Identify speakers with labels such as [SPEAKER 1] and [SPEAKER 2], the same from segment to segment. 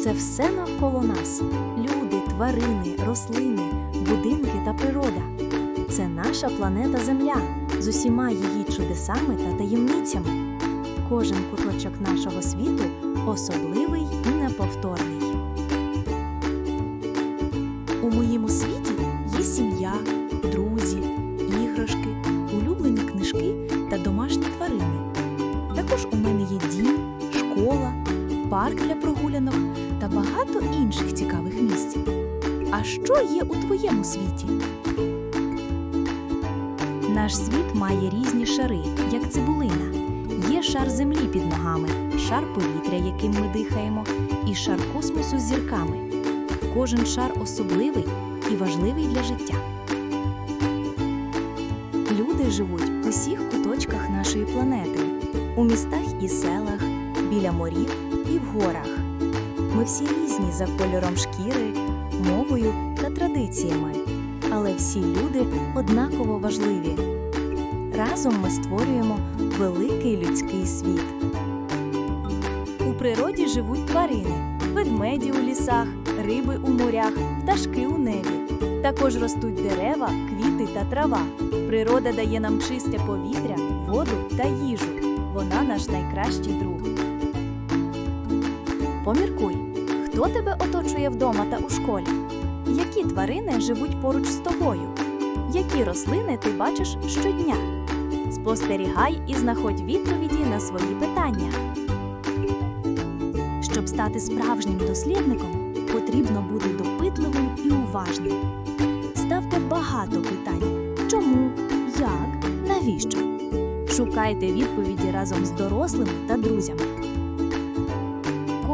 [SPEAKER 1] Це все навколо нас: люди, тварини, рослини, будинки та природа. Це наша планета Земля з усіма її чудесами та таємницями. Кожен куточок нашого світу особливий і неповторний. У моєму світі є сім'я, друзі, іграшки, улюблені книжки та домашні тварини. Також у мене є дім, школа, парк для прогулянок та багато інших цікавих місць. А що є у твоєму світі? Наш світ має різні шари, як цибулина. Є шар землі під ногами, шар повітря, яким ми дихаємо, і шар космосу з зірками. Кожен шар особливий і важливий для життя. Люди живуть в усіх куточках нашої планети, у містах і селах, біля морів і в горах. Ми всі різні за кольором шкіри, мовою та традиціями, але всі люди однаково важливі. Разом ми створюємо великий людський світ. У природі живуть тварини, ведмеді у лісах, риби у морях, пташки у небі. Також ростуть дерева, квіти та трава. Природа дає нам чисте повітря, воду та їжу. Вона наш найкращий друг. Поміркуй, хто тебе оточує вдома та у школі? Які тварини живуть поруч з тобою? Які рослини ти бачиш щодня? Спостерігай і знаходь відповіді на свої питання. Щоб стати справжнім дослідником, потрібно бути допитливим і уважним. Ставте багато питань: чому, як, навіщо? Шукайте відповіді разом з дорослими та друзями.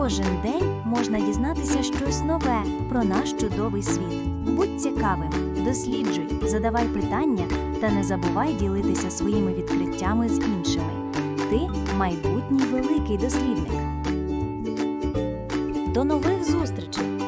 [SPEAKER 1] Кожен день можна дізнатися щось нове про наш чудовий світ. Будь цікавим, досліджуй, задавай питання та не забувай ділитися своїми відкриттями з іншими. Ти майбутній великий дослідник. До нових зустрічей!